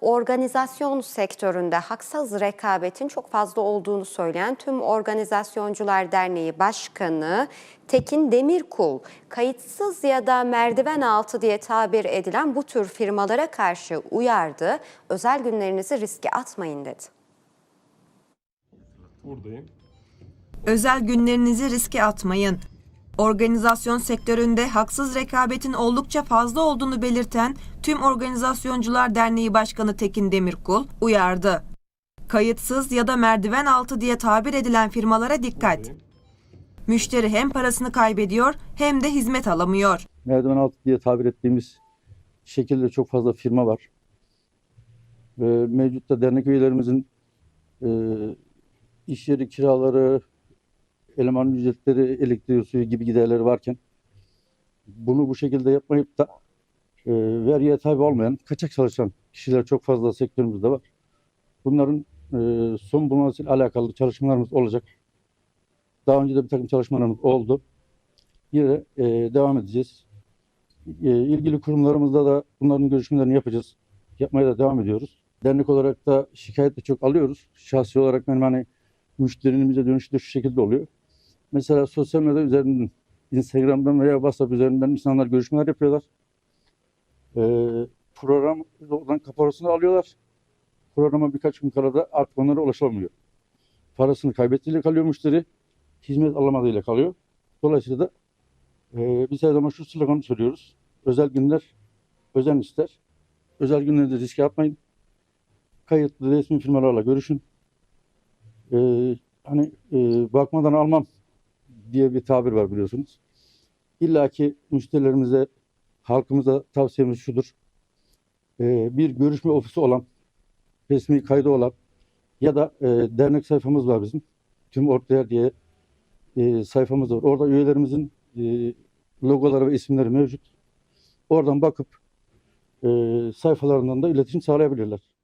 Organizasyon sektöründe haksız rekabetin çok fazla olduğunu söyleyen Tüm Organizasyoncular Derneği Başkanı Tekin Demirkul, kayıtsız ya da merdiven altı diye tabir edilen bu tür firmalara karşı uyardı. Özel günlerinizi riske atmayın dedi. Buradayım. Özel günlerinizi riske atmayın. Organizasyon sektöründe haksız rekabetin oldukça fazla olduğunu belirten Tüm Organizasyoncular Derneği Başkanı Tekin Demirkul uyardı. Kayıtsız ya da merdiven altı diye tabir edilen firmalara dikkat. Müşteri hem parasını kaybediyor hem de hizmet alamıyor. merdiven altı diye tabir ettiğimiz şekilde çok fazla firma var. Ve mevcutta dernek üyelerimizin e, iş yeri kiraları, eleman ücretleri, elektriği, suyu gibi giderleri varken bunu bu şekilde yapmayıp da e, vergiye tabi olmayan, kaçak çalışan kişiler çok fazla sektörümüzde var. Bunların e, son bulmasıyla alakalı çalışmalarımız olacak. Daha önce de bir takım çalışmalarımız oldu. Yine e, devam edeceğiz. E, ilgili kurumlarımızda da bunların görüşmelerini yapacağız. Yapmaya da devam ediyoruz. Dernek olarak da şikayet de çok alıyoruz. Şahsi olarak benim hani müşterimize dönüşü de şu şekilde oluyor. Mesela sosyal medya üzerinden, Instagram'dan veya WhatsApp üzerinden insanlar görüşmeler yapıyorlar. E, program oradan kaparasını alıyorlar. Programa birkaç gün kala da artık onlara ulaşılamıyor. Parasını kaybettiğiyle kalıyor müşteri. Hizmet alamadığıyla kalıyor. Dolayısıyla da ee, biz her zaman şu sloganı söylüyoruz. Özel günler özen ister. Özel günlerde riske atmayın. Kayıtlı resmi firmalarla görüşün. Ee, hani e, bakmadan almam diye bir tabir var biliyorsunuz. İlla ki müşterilerimize, halkımıza tavsiyemiz şudur. Ee, bir görüşme ofisi olan, resmi kaydı olan ya da e, dernek sayfamız var bizim. Tüm Ortaya diye e, sayfamız var. Orada üyelerimizin e, logoları ve isimleri mevcut. Oradan bakıp e, sayfalarından da iletişim sağlayabilirler.